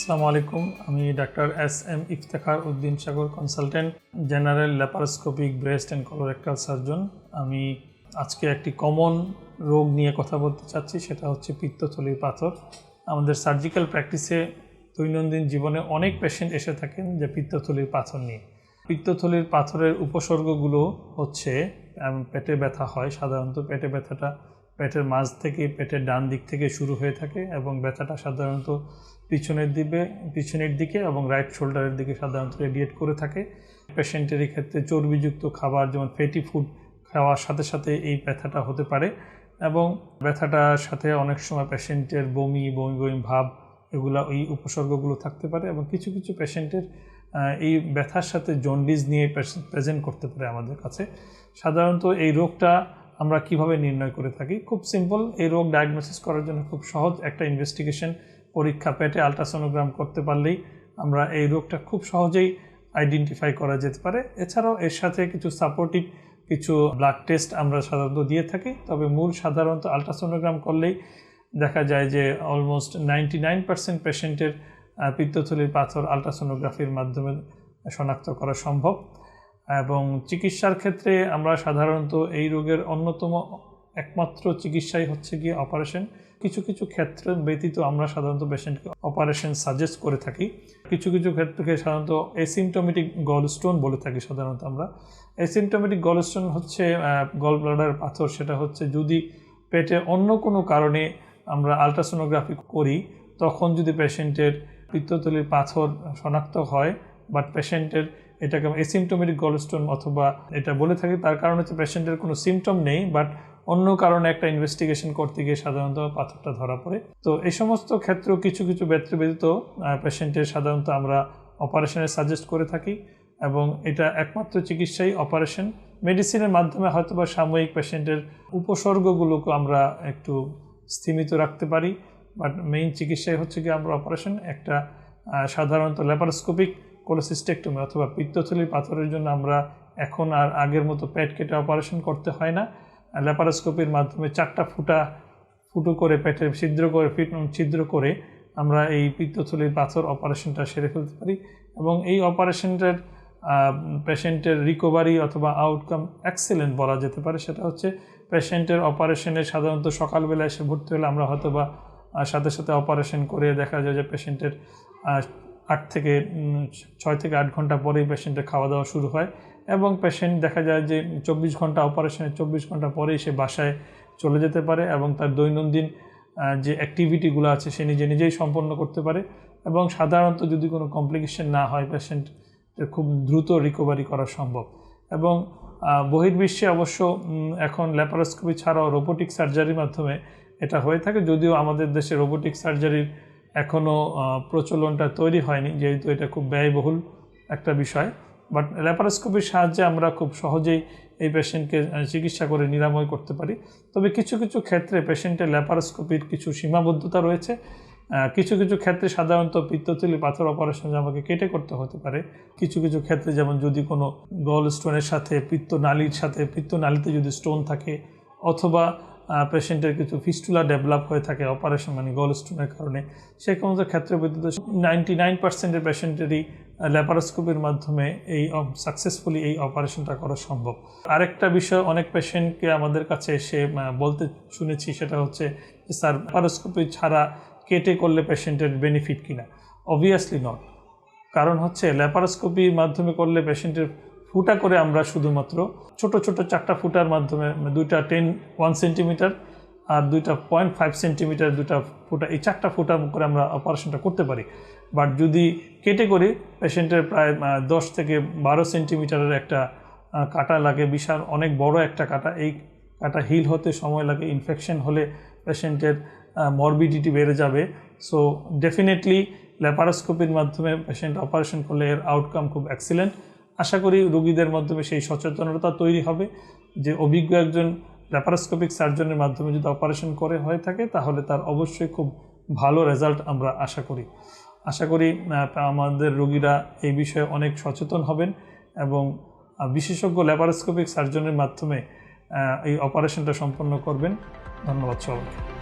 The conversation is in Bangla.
আসসালামু আলাইকুম। আমি doctor S M Iftekhar Uddin Sagar consultant general laparoscopic breast and colorectal surgeon আমি আজকে একটি কমন রোগ নিয়ে কথা বলতে চাচ্ছি, সেটা হচ্ছে পিত্তথলির পাথর। আমাদের সার্জিক্যাল প্র্যাকটিসে দৈনন্দিন জীবনে অনেক পেশেন্ট এসে থাকেন যে পিত্তথলির পাথর নিয়ে। পিত্তথলির পাথরের উপসর্গগুলো হচ্ছে পেটে ব্যথা হয়, সাধারণত পেটে ব্যথাটা পেটের মাঝ থেকে পেটের ডান দিক থেকে শুরু হয়ে থাকে এবং ব্যথাটা সাধারণত পিছনের দিকে পিছনের দিকে এবং রাইট শোল্ডারের দিকে সাধারণত রেডিয়েট করে থাকে। পেশেন্টের ক্ষেত্রে চর্বিযুক্ত খাবার যেমন ফেটি ফুড খাওয়ার সাথে সাথে এই ব্যথাটা হতে পারে এবং ব্যথাটার সাথে অনেক সময় পেশেন্টের বমি বমি বমি ভাব এগুলা এই উপসর্গগুলো থাকতে পারে এবং কিছু কিছু পেশেন্টের এই ব্যথার সাথে জন্ডিস নিয়ে প্রেজেন্ট করতে পারে আমাদের কাছে। সাধারণত এই রোগটা আমরা কীভাবে নির্ণয় করে থাকি? খুব সিম্পল এই রোগ ডায়াগনোসিস করার জন্য খুব সহজ একটা ইনভেস্টিগেশন পরীক্ষা পেটে আলট্রাসোনোগ্রাম করতে পারলেই আমরা এই রোগটা খুব সহজেই আইডেন্টিফাই করা যেতে পারে। এছাড়াও এর সাথে কিছু সাপোর্টিভ কিছু ব্লাড টেস্ট আমরা সাধারণত দিয়ে থাকি। তবে মূল সাধারণত আলট্রাসোনোগ্রাম করলেই দেখা যায় যে অলমোস্ট নাইনটি নাইন পার্সেন্ট পেশেন্টের পিত্তথলির পাথর আলট্রাসোনোগ্রাফির মাধ্যমে শনাক্ত করা সম্ভব। এবং চিকিৎসার ক্ষেত্রে আমরা সাধারণত এই রোগের অন্যতম একমাত্র চিকিৎসাই হচ্ছে গিয়ে অপারেশন কিছু কিছু ক্ষেত্রে ব্যতীত আমরা সাধারণত পেশেন্টকে অপারেশন সাজেস্ট করে থাকি। কিছু কিছু ক্ষেত্রকে সাধারণত এসিমটোমেটিক গল স্টোন বলে থাকি সাধারণত আমরা। এসিমটোমেটিক গল স্টোন হচ্ছে গল ব্লাডার পাথর। সেটা হচ্ছে যদি পেটে অন্য কোনো কারণে আমরা আলট্রাসোনোগ্রাফি করি, তখন যদি পেশেন্টের পিত্তথলির পাথর শনাক্ত হয় বাট পেশেন্টের এটাকে এসিমটোমেটিক গলস্টোন অথবা এটা বলে থাকি, তার কারণ হচ্ছে পেশেন্টের কোনো সিমটম নেই বাট অন্য কারণে একটা ইনভেস্টিগেশন করতে গিয়ে সাধারণত পাথরটা ধরা পড়ে। তো এই সমস্ত ক্ষেত্রেও কিছু কিছু ব্যক্তি ব্যতীত পেশেন্টের সাধারণত আমরা অপারেশনের সাজেস্ট করে থাকি, এবং এটা একমাত্র চিকিৎসাই অপারেশন মেডিসিনের মাধ্যমে হয়তো বা সাময়িক পেশেন্টের উপসর্গগুলোকে আমরা একটু স্থিমিত রাখতে পারি বাট মেইন চিকিৎসাই হচ্ছে কি আমরা অপারেশন একটা সাধারণত ল্যাপারোস্কোপিক কোলোসিস্টেকটমি অথবা পিত্তথলির পাথরের জন্য আমরা এখন আর আগের মতো পেট কেটে অপারেশন করতে হয় না। ল্যাপারোস্কোপির মাধ্যমে চারটা ফুটা ফুটো করে পেটে ছিদ্র করে ফিট ছিদ্র করে আমরা এই পিত্তথলির পাথর অপারেশনটা সেরে ফেলতে পারি এবং এই অপারেশনটার পেশেন্টের রিকভারি অথবা আউটকাম এক্সেলেন্ট বলা যেতে পারে। সেটা হচ্ছে পেশেন্টের অপারেশনে সাধারণত সকালবেলা এসে ভর্তি হলে আমরা হয়তো বা সাথে সাথে অপারেশন করে দেখা যায় যে পেশেন্টের আট থেকে ছয় থেকে আট ঘণ্টা পরেই পেশেন্টের খাওয়া দাওয়া শুরু হয় এবং পেশেন্ট দেখা যায় যে চব্বিশ ঘণ্টা অপারেশনের চব্বিশ ঘণ্টা পরেই সে বাসায় চলে যেতে পারে এবং তার দৈনন্দিন যে অ্যাক্টিভিটিগুলো আছে সে নিজে নিজেই সম্পন্ন করতে পারে এবং সাধারণত যদি কোনো কমপ্লিকেশন না হয় পেশেন্টের খুব দ্রুত রিকভারি করা সম্ভব এবং বহির্বিশ্বে অবশ্য এখন ল্যাপারোস্কোপি ছাড়াও রোবোটিক সার্জারির মাধ্যমে এটা হয়ে থাকে যদিও আমাদের দেশে রোবোটিক সার্জারির এখনও প্রচলনটা তৈরি হয়নি, যেহেতু এটা খুব ব্যয়বহুল একটা বিষয়। বাট ল্যাপারোস্কোপির সাহায্যে আমরা খুব সহজেই এই পেশেন্টকে চিকিৎসা করে নিরাময় করতে পারি। তবে কিছু কিছু ক্ষেত্রে পেশেন্টের ল্যাপারোস্কোপির কিছু সীমাবদ্ধতা রয়েছে। কিছু কিছু ক্ষেত্রে সাধারণত পিত্তথলি পাথর অপারেশন আমাকে কেটে করতে হতে পারে। কিছু কিছু ক্ষেত্রে যেমন যদি কোনো গল স্টোনের সাথে পিত্তনালীর সাথে, পিত্তনালীতে যদি স্টোন থাকে, অথবা পেশেন্টের কিছু ফিস্টুলা ডেভেলপ হয়ে থাকে অপারেশন মানে গল স্টোনের কারণে। সেই সমস্ত ক্ষেত্রে ব্যতীত নাইনটি নাইন পার্সেন্টের পেশেন্টেরই ল্যাপারোস্কোপির মাধ্যমে এই সাকসেসফুলি এই অপারেশনটা করা সম্ভব। আরেকটা বিষয় অনেক পেশেন্টকে আমাদের কাছে এসে বলতে শুনেছি, সেটা হচ্ছে স্যার ল্যাপারোস্কোপি ছাড়া কেটে করলে পেশেন্টের বেনিফিট কিনা? অবভিয়াসলি নট কারণ হচ্ছে ল্যাপারোস্কোপির মাধ্যমে করলে পেশেন্টের ফুটা করে আমরা শুধুমাত্র ছোট ছোট চারটা ফুটার মাধ্যমে দুইটা টেন ওয়ান সেন্টিমিটার আর দুইটা পয়েন্ট ফাইভ সেন্টিমিটার দুটা ফুটা, এই চারটা ফুটা করে আমরা অপারেশনটা করতে পারি। বাট যদি কেটে করি পেশেন্টের প্রায় দশ থেকে বারো সেন্টিমিটারের একটা কাটা লাগে, বিশাল, অনেক বড় একটা কাটা, এই কাটা হিল হতে সময় লাগে ইনফেকশন হলে পেশেন্টের মরবিডিটি বেড়ে যাবে। সো ডেফিনেটলি ল্যাপারোস্কোপির মাধ্যমে পেশেন্ট অপারেশন করলে এর আউটকাম খুব এক্সিলেন্ট আশা করি রোগীদের মাধ্যমে সেই সচেতনতা তৈরি হবে যে অভিজ্ঞ একজন ল্যাপারোস্কোপিক সার্জনের মাধ্যমে যদি অপারেশন করে, হয়ে থাকে, তাহলে তার অবশ্যই খুব ভালো রেজাল্ট আমরা আশা করি। আশা করি আমাদের রোগীরা এই বিষয়ে অনেক সচেতন হবেন এবং বিশেষজ্ঞ ল্যাপারোস্কোপিক সার্জনের মাধ্যমে এই অপারেশনটা সম্পন্ন করবেন। ধন্যবাদ সবাইকে।